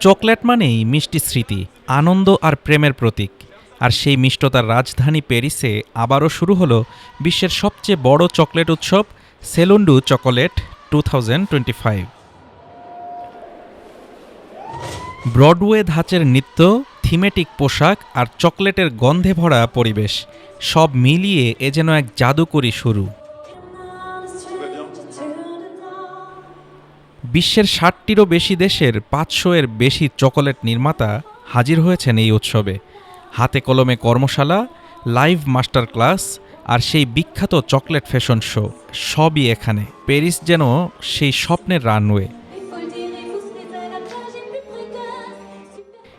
Chocolate মানেই মিষ্টি স্মৃতি, আনন্দ আর প্রেমের প্রতীক। আর সেই মিষ্টতার রাজধানী প্যারিসে আবারও শুরু হলো বিশ্বের সবচেয়ে বড় চকলেট উৎসব সেলুন্ডু চকোলেট টু ব্রডওয়ে ধাঁচের নৃত্য, থিমেটিক পোশাক আর চকলেটের গন্ধে ভরা পরিবেশ, সব মিলিয়ে এ যেন এক জাদুকরী শুরু। বিশ্বের ষাটটিরও বেশি দেশের পাঁচশো এর বেশি চকোলেট নির্মাতা হাজির হয়েছেন এই উৎসবে। হাতে কলমে কর্মশালা, লাইভ মাস্টার ক্লাস আর সেই বিখ্যাত চকলেট ফ্যাশন শো সবই এখানে। প্যারিস যেন সেই স্বপ্নের রানওয়ে।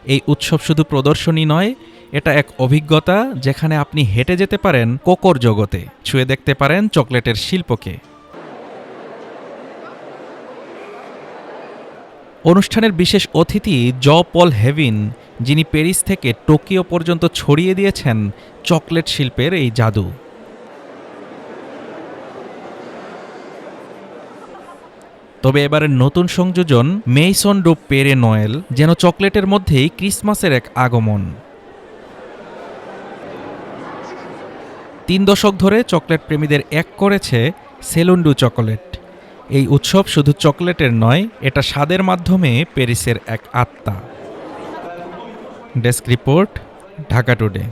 এই উৎসব শুধু প্রদর্শনী নয়, এটা এক অভিজ্ঞতা যেখানে আপনি হেঁটে যেতে পারেন কোকর জগতে, ছুঁয়ে দেখতে পারেন চকলেটের শিল্পকে। অনুষ্ঠানের বিশেষ অতিথি জ পল হেভিন, যিনি প্যারিস থেকে টোকিও পর্যন্ত ছড়িয়ে দিয়েছেন চকলেট শিল্পের এই জাদু। তবে এবারের নতুন সংযোজন মেইসন ডো পেরে নয়েল, যেন চকলেটের মধ্যেই ক্রিসমাসের এক আগমন। তিন দশক ধরে চকলেট প্রেমীদের এক করেছে সেলুন্ডু চকোলেট। এই উৎসব শুধু চকলেটের নয়, এটা স্বাদের মাধ্যমে প্যারিসের এক আত্মা। Desk report, Dhaka today.